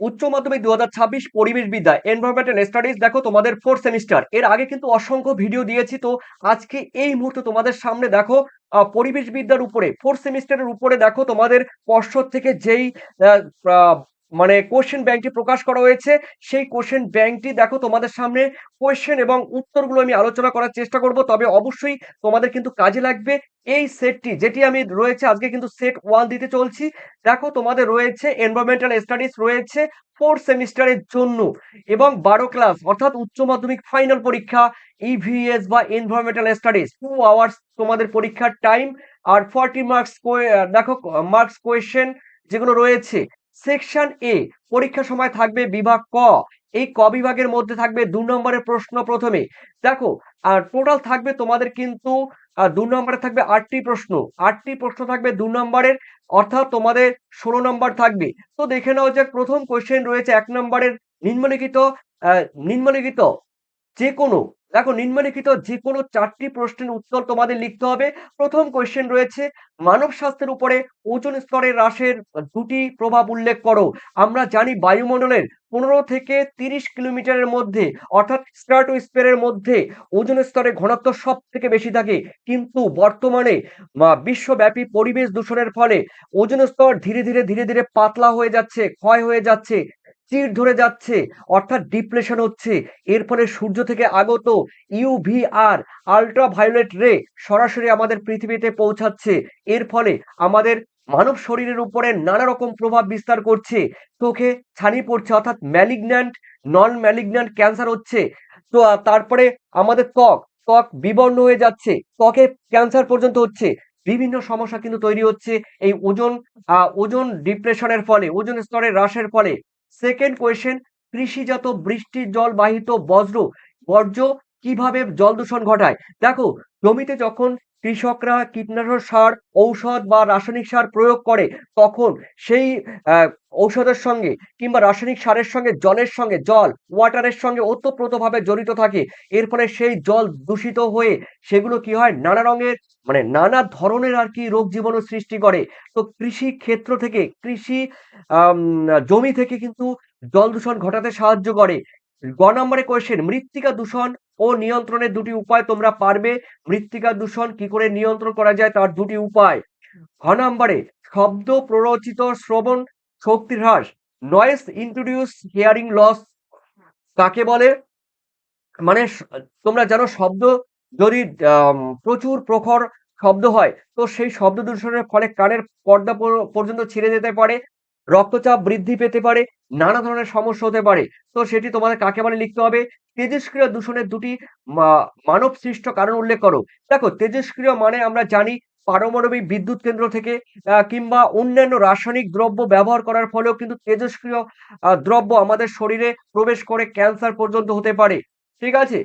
উচ্চ মাধ্যমিক দু হাজার ছাব্বিশ পরিবেশ বিদ্যা এনভায়রনমেন্টাল স্টাডিজ দেখো তোমাদের ফোর্থ সেমিস্টার এর আগে কিন্তু অসংখ্য ভিডিও দিয়েছি, তো আজকে এই মুহূর্তে তোমাদের সামনে দেখো পরিবেশ বিদ্যার উপরে ফোর্থ সেমিস্টারের উপরে দেখো তোমাদের পর্ষদ থেকে যেই মানে কোশ্চেন ব্যাংকটি প্রকাশ করা হয়েছে। সেই কোশ্চেন ব্যাংকটি দেখো তোমাদের সামনে কোশ্চেন এবং উত্তরগুলো আমি আলোচনা করার চেষ্টা করব। তবে অবশ্যই তোমাদের কিন্তু কাজে লাগবে এই সেটটি যেটি আমি রয়েছে আজকে কিন্তু সেট ওয়ান দিতে চলছি। দেখো তোমাদের রয়েছে এনভায়রনমেন্টাল স্টাডিজ রয়েছে ফোর্থ সেমিস্টারের জন্য এবং বারো ক্লাস অর্থাৎ উচ্চ মাধ্যমিক ফাইনাল পরীক্ষা ইভিএস বা এনভায়রনমেন্টাল স্টাডিজ টু আওয়ার্স তোমাদের পরীক্ষার টাইম আর ফর্টি মার্কস দেখো মার্কস কোয়েশ্চেন যেগুলো রয়েছে সেকশন এ পরীক্ষার সময় থাকবে বিভাগ ক। এই ক বিভাগের মধ্যে থাকবে দু নম্বরের প্রশ্ন প্রথমে। দেখো, আর টোটাল থাকবে তোমাদের কিন্তু দু নম্বরে থাকবে আটটি প্রশ্ন। আটটি প্রশ্ন থাকবে দু নম্বরের, অর্থাৎ তোমাদের ষোলো নম্বর থাকবে। তো দেখে নাও যে প্রথম কোয়েশ্চেন রয়েছে এক নম্বরের নিম্নলিখিত নিম্নলিখিত যে কোনো দেখো, নিম্নলিখিত যে কোনো চারটি প্রশ্নের উত্তর তোমাদের লিখতে হবে। প্রথম কোয়েশ্চেন রয়েছে, মানব স্বাস্থ্যের উপরে ওজন স্তরের হ্রাসের দুটি প্রভাব উল্লেখ করো। আমরা জানি বায়ুমণ্ডলের পনেরো থেকে তিরিশ কিলোমিটারের মধ্যে, অর্থাৎ স্ট্রাটোস্ফিয়ারের মধ্যে, ওজন স্তরের ঘনত্ব সব থেকে বেশি থাকে। কিন্তু বর্তমানে বিশ্বব্যাপী পরিবেশ দূষণের ফলে ওজন স্তর ধীরে ধীরে ধীরে ধীরে পাতলা হয়ে যাচ্ছে, ক্ষয় হয়ে যাচ্ছে। চির ধরে যাচ্ছে, অর্থাৎ ডিপ্লেশন হচ্ছে। এর ফলে সূর্য থেকে আগত ইউভিআর আল্ট্রা ভায়োলেট রে সরাসরি আমাদের পৃথিবীতে পৌঁছাচ্ছে। এর ফলে আমাদের মানব শরীরের উপরে নানা রকম প্রভাব বিস্তার করছে। চোখে ছানি পড়ছে, অর্থাৎ ম্যালিগন্যান্ট নন ম্যালিগন্যান্ট ক্যান্সার হচ্ছে। তো তারপরে আমাদের ত্বক ত্বক বিবর্ণ হয়ে যাচ্ছে। ত্বকে ক্যান্সার পর্যন্ত হচ্ছে। বিভিন্ন সমস্যা কিন্তু তৈরি হচ্ছে। এই ওজন ওজন ডিপ্রেশনের ফলে, ওজন স্তরের হ্রাসের ফলে। সেকেন্ড কোয়েশ্চেন কৃষিজাত বৃষ্টির জল বাহিত বজ্র, বর্জ্য কীভাবে জল দূষণ ঘটায়? দেখো, জমিতে যখন কৃষকরা কীটনাশক সার, ঔষধ বা রাসায়নিক সার প্রয়োগ করে, তখন সেই ঔষধের সঙ্গে কিংবা রাসায়নিক সারের সঙ্গে, জলের সঙ্গে, জল ওয়াটারের সঙ্গে ওতপ্রোতভাবে জড়িত থাকে। এর ফলে সেই জল দূষিত হয়ে সেগুলো কি হয়? নানা রঙের মানে নানা ধরনের আর কি রোগ জীবাণু সৃষ্টি করে। তো কৃষি ক্ষেত্র থেকে, কৃষি জমি থেকে কিন্তু জল দূষণ ঘটাতে সাহায্য করে। গ নম্বরে কোয়েশ্চেন মৃত্তিকা দূষণ ও নিয়ন্ত্রণের দুটি উপায় তোমরা পারবে। মৃত্তিকা দূষণ কি করে নিয়ন্ত্রণ করা যায় তার দুটি উপায়। ঘ নম্বরে, শব্দ প্ররোচিত শ্রবণ শক্তি হ্রাস। নয়েস ইন্ট্রোডিউস হিয়ারিং লস কাকে বলে? মানে তোমরা জানো শব্দ যদি প্রচুর প্রখর শব্দ হয়, তো সেই শব্দ দূষণের ফলে কানের পর্দা পর্যন্ত ছিঁড়ে যেতে পারে, রক্তচাপ বৃদ্ধি পেতে পারে, নানা ধরনের সমস্যা হতে পারে। তো সেটি তোমাদের কাকে বলে লিখতে হবে? তেজস্ক্রিয় দূষণের দুটি মানব সৃষ্ট কারণ উল্লেখ করো। দেখো তেজস্ক্রিয় মানে আমরা জানি পারমাণবিক বিদ্যুৎ কেন্দ্র থেকে কিংবা অন্যান্য রাসায়নিক দ্রব্য ব্যবহার করার ফলেও কিন্তু তেজস্ক্রিয় দ্রব্য আমাদের শরীরে প্রবেশ করে ক্যান্সার পর্যন্ত হতে পারে। ঠিক আছে?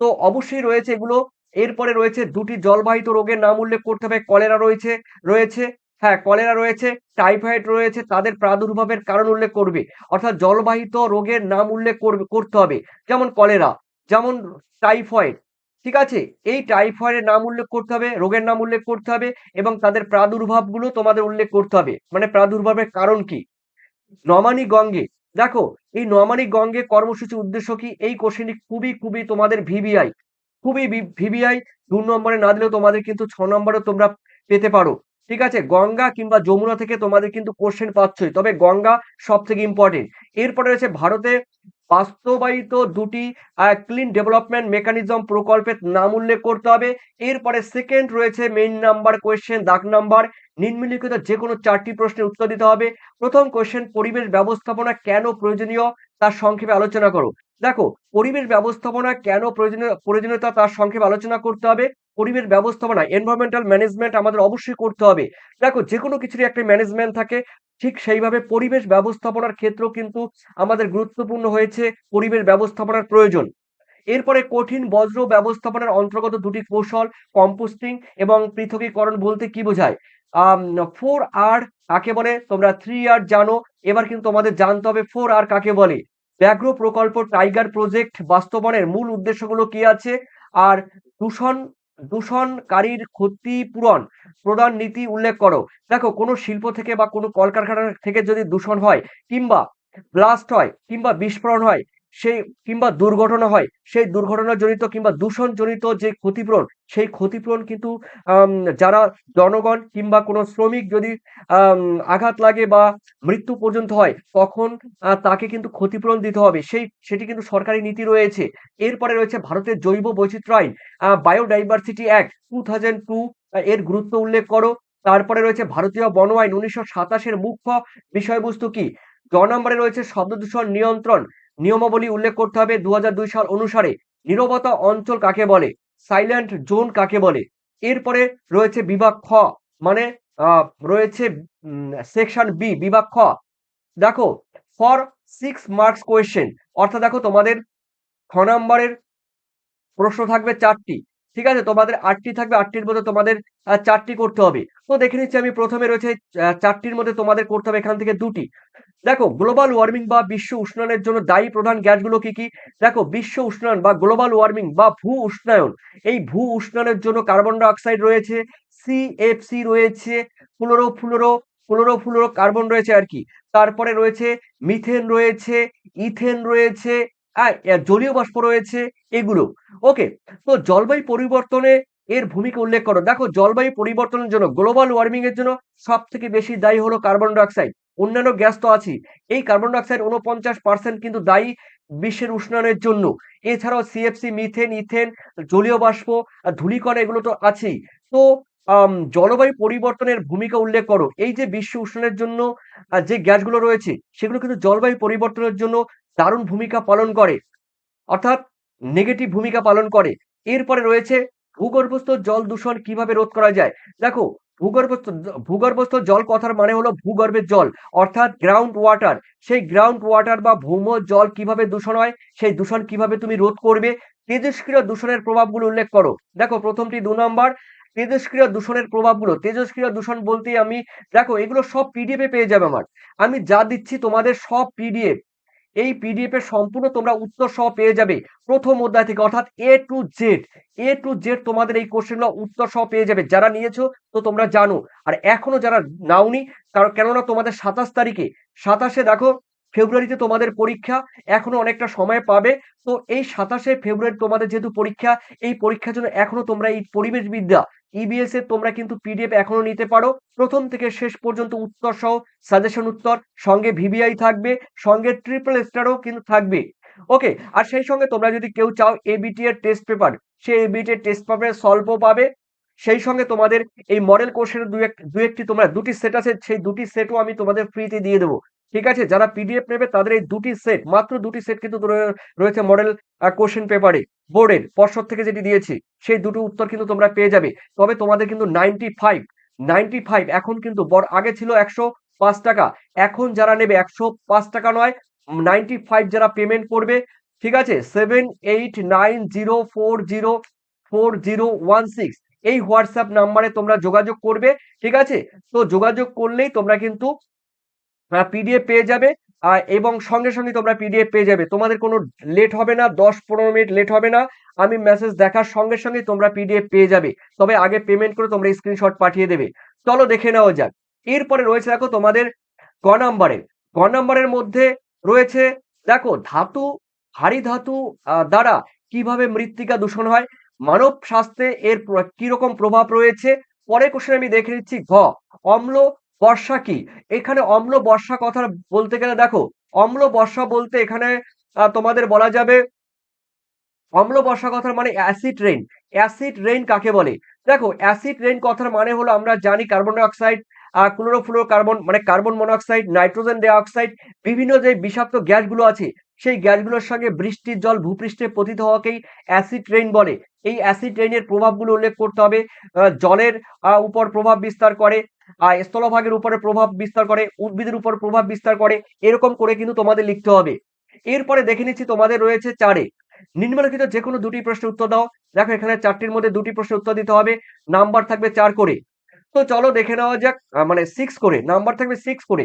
তো অবশ্যই রয়েছে এগুলো। এরপরে রয়েছে দুটি জলবাহিত রোগের নাম উল্লেখ করতে হবে। কলেরা রয়েছে রয়েছে হ্যাঁ কলেরা রয়েছে, টাইফয়েড রয়েছে, তাদের প্রাদুর্ভাবের কারণ উল্লেখ করবে। অর্থাৎ জলবাহিত রোগের নাম উল্লেখ করবে, করতে হবে। যেমন কলেরা, যেমন টাইফয়েড ঠিক আছে? এই টাইফয়েডের নাম উল্লেখ করতে হবে, রোগের নাম উল্লেখ করতে হবে এবং তাদের প্রাদুর্ভাবগুলো তোমাদের উল্লেখ করতে হবে। মানে প্রাদুর্ভাবের কারণ কি? নমানি গঙ্গে। দেখো, এই নমানি গঙ্গে কর্মসূচি উদ্দেশ্য কি? এই কোশ্চেনটি খুবই খুবই তোমাদের ভিভিআই খুবই ভিভিআই দু নম্বরে না দিলেও তোমাদের কিন্তু ছ নম্বরে তোমরা পেতে পারো। ঠিক আছে? গঙ্গা কিংবা যমুনা থেকে তোমাদের কিন্তু কোশ্চেন পাচ্ছই। তবে গঙ্গা সব থেকে ইম্পর্টেন্ট এরপরে রয়েছে ভারতে বাস্তবায়িত দুটি ক্লিন ডেভেলপমেন্ট মেকানিজম প্রকল্পের নাম উল্লেখ করতে হবে। এরপরে সেকেন্ড রয়েছে মেইন নাম্বার কোয়েশ্চেন দাগ নাম্বার নিম্নলিখিত যে কোনো চারটি প্রশ্নের উত্তর দিতে হবে। প্রথম কোশ্চেন পরিবেশ ব্যবস্থাপনা কেন প্রয়োজনীয় তার সংক্ষেপে আলোচনা করো। দেখো, পরিবেশ ব্যবস্থাপনা কেন প্রয়োজনীয় প্রয়োজনীয়তা তার সংক্ষেপে আলোচনা করতে হবে। পরিবেশ ব্যবস্থাপনা এনভায়রনমেন্টাল ম্যানেজমেন্ট আমাদের অবশ্যই করতে হবে। দেখো যে কোনো কিছুরই একটা ম্যানেজমেন্ট থাকে। ঠিক সেইভাবে পরিবেশ ব্যবস্থাপনার ক্ষেত্র কিন্তু আমাদের গুরুত্বপূর্ণ হয়েছে পরিবেশ ব্যবস্থাপনার প্রয়োজন। এরপরে কঠিন বজ্র ব্যবস্থাপনার অন্তর্গত দুটি কৌশল, কম্পোস্টিং এবং পৃথকীকরণ বলতে কি বোঝায়? ফোর আর কাকে বলে? তোমরা থ্রি আর জানো। এবার কিন্তু তোমাদের জানতে হবে ফোর আর কাকে বলে? ব্যাঘ্র প্রকল্প টাইগার প্রজেক্ট বাস্তবায়নের মূল উদ্দেশ্যগুলো কি আছে? আর দূষণ দূষণকারীর ক্ষতিপূরণ প্রদান নীতি উল্লেখ করো। দেখো, কোনো শিল্প থেকে বা কোনো কলকারখানা থেকে যদি দূষণ হয় কিংবা ব্লাস্ট হয় কিংবা বিস্ফোরণ হয় সেই কিংবা দুর্ঘটনা হয়, সেই দুর্ঘটনা জনিত কিংবা দূষণ জনিত যে ক্ষতিপূরণ, সেই ক্ষতিপূরণ কিন্তু যারা জনগণ কিংবা কোনো শ্রমিক যদি আঘাত লাগে বা মৃত্যু পর্যন্ত হয়, তখন তাকে কিন্তু ক্ষতিপূরণ দিতে হবে। সেই, সেটি কিন্তু সরকারি নীতি রয়েছে। এরপরে রয়েছে ভারতের জৈব বৈচিত্র্য আইন biodiversity act, two thousand two এর গুরুত্ব উল্লেখ করো। তারপরে রয়েছে ভারতীয় বন আইন, উনিশশো সাতাশের মুখ্য বিষয়বস্তু কি? জ নম্বরে রয়েছে শব্দ দূষণ নিয়ন্ত্রণ। নিয়মাবলী উল্লেখ করতে হবে দু হাজার দুই সাল অনুসারে। নিরবতা অঞ্চল কাকে বলে? সাইলেন্ট জোন কাকে বলে? এরপরে রয়েছে বিভাগ খ মানে রয়েছে সেকশন বি বিভাগ খ। দেখো ফর সিক্স মার্কস কোয়েশ্চেন অর্থাৎ দেখো তোমাদের খ নম্বরের প্রশ্ন থাকবে চারটি। ঠিক আছে? তোমাদের আটটি থাকবে, আটটির মধ্যে তোমাদের চারটি করতে হবে। তো দেখে নিচ্ছি আমি প্রথমে রয়েছে চারটির মধ্যে তোমাদের করতে হবে এখান থেকে দুটি। দেখো গ্লোবাল ওয়ার্মিং বা বিশ্ব উষ্ণায়নের জন্য দায়ী প্রধান গ্যাসগুলো কি কি? দেখো, বিশ্ব উষ্ণায়ন বা গ্লোবাল ওয়ার্মিং বা ভূ উষ্ণায়ন। এই ভূ উষ্ণায়নের জন্য কার্বন ডাই অক্সাইড রয়েছে সিএফসি রয়েছে fluoro fluoro fluoro fluoro carbon রয়েছে আর কি। তারপরে রয়েছে মিথেন রয়েছে ইথেন রয়েছে জলীয় বাষ্প রয়েছে, এগুলো। ওকে তো জলবায়ু পরিবর্তনে এর ভূমিকা উল্লেখ করো। দেখো, জলবায়ু পরিবর্তনের জন্য গ্লোবাল ওয়ার্মিং এর জন্য সব থেকে বেশি দায়ী হলো কার্বন ডাইঅক্সাইড অন্যান্য গ্যাস তো আছেই। এই কার্বন ডাইঅক্সাইড উনপঞ্চাশ পার্সেন্ট কিন্তু দায়ী বিশ্বের উষ্ণায়নের জন্য। এছাড়াও সিএফসি মিথেন ইথেন জলীয় বাষ্প ধূলিকণা এগুলো তো আছেই। তো জলবায়ু পরিবর্তনের ভূমিকা উল্লেখ করো। এই যে বিশ্ব উষ্ণায়নের জন্য যে গ্যাসগুলো রয়েছে, সেগুলো কিন্তু জলবায়ু পরিবর্তনের জন্য দারুণ ভূমিকা পালন করে। অর্থাৎ নেগেটিভ ভূমিকা পালন করে। এরপরে রয়েছে ভূগর্ভস্থ জল দূষণ কীভাবে রোধ করা যায়? দেখো, ভূগর্ভস্থ ভূগর্ভস্থ জল কথার মানে হলো ভূগর্ভের জল, অর্থাৎ গ্রাউন্ড ওয়াটার সেই গ্রাউন্ড ওয়াটার বা ভূম জল কীভাবে দূষণ হয়? সেই দূষণ কীভাবে তুমি রোধ করবে? তেজস্ক্রিয় দূষণের প্রভাবগুলো উল্লেখ করো। দেখো, প্রথমটি দু নম্বর। তেজস্ক্রিয় দূষণের প্রভাবগুলো। তেজস্ক্রিয় দূষণ বলতে আমি, দেখো, এগুলো সব পিডিএফ পেয়ে যাবে আমার। আমি যা দিচ্ছি তোমাদের সব পিডিএফ এই পিডিএফ এর সম্পূর্ণ তোমরা উত্তর সহ পেয়ে যাবে প্রথম অধ্যায় থেকে, অর্থাৎ A to Z A to Z তোমাদের এই কোশ্চেনগুলো উত্তর সহ পেয়ে যাবে। যারা নিয়েছো তো তোমরা জানো। আর এখনও যারা নাওনি, কারণ কেননা তোমাদের সাতাশ তারিখে, সাতাশে দেখো ফেব্রুয়ারিতে তোমাদের পরীক্ষা, এখনও অনেকটা সময় পাবে। তো এই সাতাশে ফেব্রুয়ারি তোমাদের যেহেতু পরীক্ষা, এই পরীক্ষার জন্য এখনও তোমরা এই পরিবেশ বিদ্যা ইবিএস এর তোমরা কিন্তু পিডিএফ এখনও নিতে পারো। প্রথম থেকে শেষ পর্যন্ত উত্তর সহ সাজেশন উত্তর, সঙ্গে ভিভিআই থাকবে, সঙ্গে ট্রিপল স্টারও কিন্তু থাকবে। ওকে আর সেই সঙ্গে তোমরা যদি কেউ চাও এবিটি এর টেস্ট পেপার সেই এবিটি এর টেস্ট পেপারের সলভও পাবে। সেই সঙ্গে তোমাদের এই মডেল কোর্সের দু এক, দু একটি তোমরা দুটি সেট আছে, সেই দুটি সেটও আমি তোমাদের ফ্রিতে দিয়ে দেবো। ঠিক আছে? যারা পিডিএফ নেবে তাদের এই দুটি সেট মাত্র দুটি সেট কিন্তু রয়েছে মডেল কোশ্চেন পেপারে বোর্ডের পর্ষদ থেকে যেটি দিয়েছি, সেই দুটো উত্তর কিন্তু তোমরা পেয়ে যাবে। তবে তোমাদের কিন্তু নাইনটি ফাইভ নাইনটি ফাইভ এখন কিন্তু বড় আগে ছিল একশো পাঁচ টাকা। এখন যারা নেবে একশো পাঁচ টাকা নয় নাইনটি ফাইভ যারা পেমেন্ট করবে, ঠিক আছে? Seven eight nine zero four zero four zero one six এই হোয়াটসঅ্যাপ নাম্বারে তোমরা যোগাযোগ করবে, ঠিক আছে? তো যোগাযোগ করলেই তোমরা কিন্তু পিডিএফ পেয়ে যাবে। এবং সঙ্গে সঙ্গে তোমরা পিডিএফ পেয়ে যাবে। তোমাদের কোনো লেট হবে না, দশ পনেরো মিনিট লেট হবে না। আমি মেসেজ দেখার সঙ্গে সঙ্গে তোমরা পিডিএফ পেয়ে যাবে। তবে আগে পেমেন্ট করে তোমরা স্ক্রিনশট পাঠিয়ে দেবে। চলো দেখে নেওয়া যাক। এরপরে রয়েছে দেখো তোমাদের ক নাম্বারে। ক নাম্বারের মধ্যে রয়েছে দেখো ধাতু ভারী ধাতু দ্বারা কীভাবে মৃত্তিকা দূষণ হয়, মানব স্বাস্থ্যে এর কীরকম প্রভাব রয়েছে? পরে কোশ্চেন আমি দেখে নিচ্ছি ঘ, অম্ল বর্ষা কি? এখানে অম্ল বর্ষা কথা বলতে গেলে দেখো, অম্ল বর্ষা বলতে এখানে তোমাদের বলা যাবে অম্ল বর্ষা কথার মানে অ্যাসিড রেইন অ্যাসিড রেইন কাকে বলে? দেখো অ্যাসিড রেইন কথার মানে হলো আমরা জানি কার্বন ডাইঅক্সাইড ক্লোরোফ্লোরো কার্বন মানে কার্বন মনোক্সাইড নাইট্রোজেন ডাইঅক্সাইড বিভিন্ন যে বিষাক্ত গ্যাসগুলো আছে সেই গ্যাসগুলোর সঙ্গে বৃষ্টির জল ভূপৃষ্ঠে পতিত হওয়াকেই অ্যাসিড রেইন বলে। এই অ্যাসিড রেইনের প্রভাবগুলো উল্লেখ করতে হবে জলের উপর প্রভাব বিস্তার করে আর স্থলভাগের উপরে প্রভাব বিস্তার করে, উদ্ভিদের উপর প্রভাব বিস্তার করে, এরকম করে কিন্তু তোমাদের লিখতে হবে। এরপরে দেখে নিচ্ছি তোমাদের রয়েছে চারে। নিম্নলিখিত যে কোনো দুটি প্রশ্নের উত্তর দাও। দেখো এখানে চারটির মধ্যে দুটি প্রশ্নের উত্তর দিতে হবে। নাম্বার থাকবে চার করে। তো চলো দেখে নেওয়া যাক মানে সিক্স করে। নাম্বার থাকবে সিক্স করে।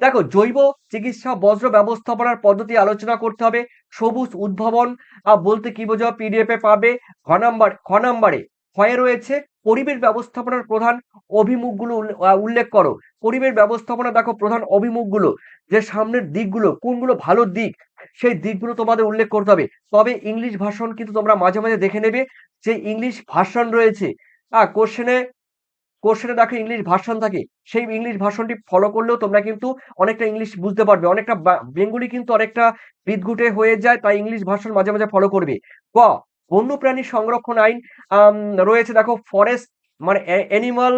দেখো, জৈব চিকিৎসা বজ্র ব্যবস্থাপনার পদ্ধতি আলোচনা করতে হবে। সবুজ উদ্ভাবন বলতে কি বোঝাও? পিডিএফ পাবে। খ নাম্বার খ নাম্বারে ক্ষয়ে রয়েছে পরিবেশ ব্যবস্থাপনার প্রধান অভিমুখগুলো উল্লে- উল্লেখ করো। পরিবেশ ব্যবস্থাপনা দেখো, প্রধান অভিমুখগুলো। যে সামনের দিকগুলো, কোনগুলো ভালো দিক, সেই দিকগুলো তোমাদের উল্লেখ করতে হবে। তবে ইংলিশ ভাষণ কিন্তু তোমরা মাঝে মাঝে দেখে নেবে যে ইংলিশ ভাষণ রয়েছে। হ্যাঁ কোশ্চেনে কোশ্চেনে দেখো ইংলিশ ভাষণ থাকে। সেই ইংলিশ ভাষণটি ফলো করলেও তোমরা কিন্তু অনেকটা ইংলিশ বুঝতে পারবে। অনেকটা বেঙ্গলি কিন্তু অনেকটা বিদঘুটে হয়ে যায়, তাই ইংলিশ ভাষণ মাঝে মাঝে ফলো করবে। ক, বন্যপ্রাণী সংরক্ষণ আইন রয়েছে দেখো ফরেস্ট মানে অ্যানিমাল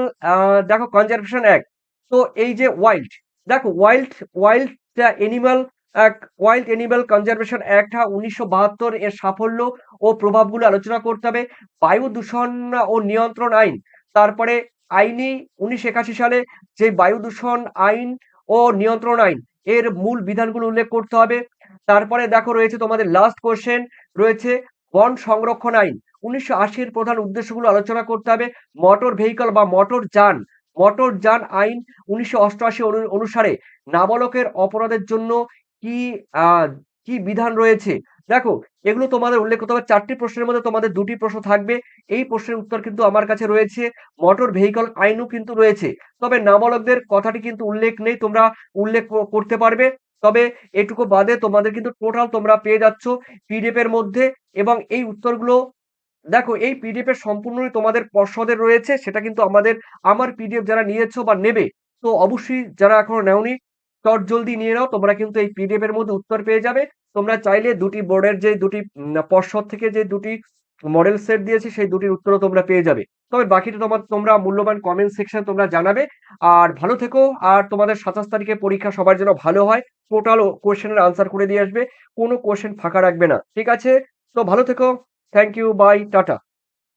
দেখো কনজারভেশন অ্যাক্ট তো এই যে ওয়াইল্ড দেখো wild wild animal wild animal conservation act উনিশশো বাহাত্তর এর সাফল্য ও প্রভাবগুলো আলোচনা করতে হবে। বায়ু দূষণ ও নিয়ন্ত্রণ আইন, তারপরে আইনি উনিশশো একাশি সালে যে বায়ু দূষণ আইন ও নিয়ন্ত্রণ আইন, এর মূল বিধানগুলো উল্লেখ করতে হবে। তারপরে দেখো রয়েছে তোমাদের লাস্ট কোশ্চেন রয়েছে বন সংরক্ষণ আইন। উনিশশো আশির প্রধান উদ্দেশ্যগুলো আলোচনা করতে হবে। মোটর ভেহিকল বা মোটর যান মোটর যান আইন উনিশশো অষ্টআশি অনুসারে নাবালকের অপরাধের জন্য কি কি বিধান রয়েছে? দেখো এগুলো তোমাদের উল্লেখ করতে হবে। চারটি প্রশ্নের মধ্যে তোমাদের দুটি প্রশ্ন থাকবে। এই প্রশ্নের উত্তর কিন্তু আমার কাছে রয়েছে। মোটর ভেহিকল আইনও কিন্তু রয়েছে। তবে নাবালকদের কথাটি কিন্তু উল্লেখ নেই। তোমরা উল্লেখ করতে পারবে। তবে এটুকু বাদে তোমাদের কিন্তু টোটাল তোমরা পেয়ে যাচ্ছ পিডিএফ এর মধ্যে। এবং এই উত্তরগুলো, দেখো, এই পিডিএফ এর সম্পূর্ণই তোমাদের পর্ষদের রয়েছে। সেটা কিন্তু আমাদের, আমার পিডিএফ যারা নিয়েছো বা নেবে, তো অবশ্যই যারা এখনও নেওনি, চট জলদি নিয়ে নাও। তোমরা কিন্তু এই পিডিএফ এর মধ্যে উত্তর পেয়ে যাবে। তোমরা চাইলে দুটি বোর্ডের যে দুটি পর্ষদ থেকে যে দুটি মডেল সেট দিয়েছি, সেই দুটির উত্তরও তোমরা পেয়ে যাবে। তবে বাকিটা তোমার, তোমরা মূল্যবান কমেন্ট সেকশন তোমরা জানাবে। আর ভালো থেকো, আর তোমাদের সাতাশ তারিখে পরীক্ষা সবার জন্য ভালো হয়। টোটাল কোয়েশ্চেনের আনসার করে দিয়ে আসবে। কোনো কোয়েশ্চেন ফাঁকা রাখবে না। ঠিক আছে? তো ভালো থেকো। Thank you by tata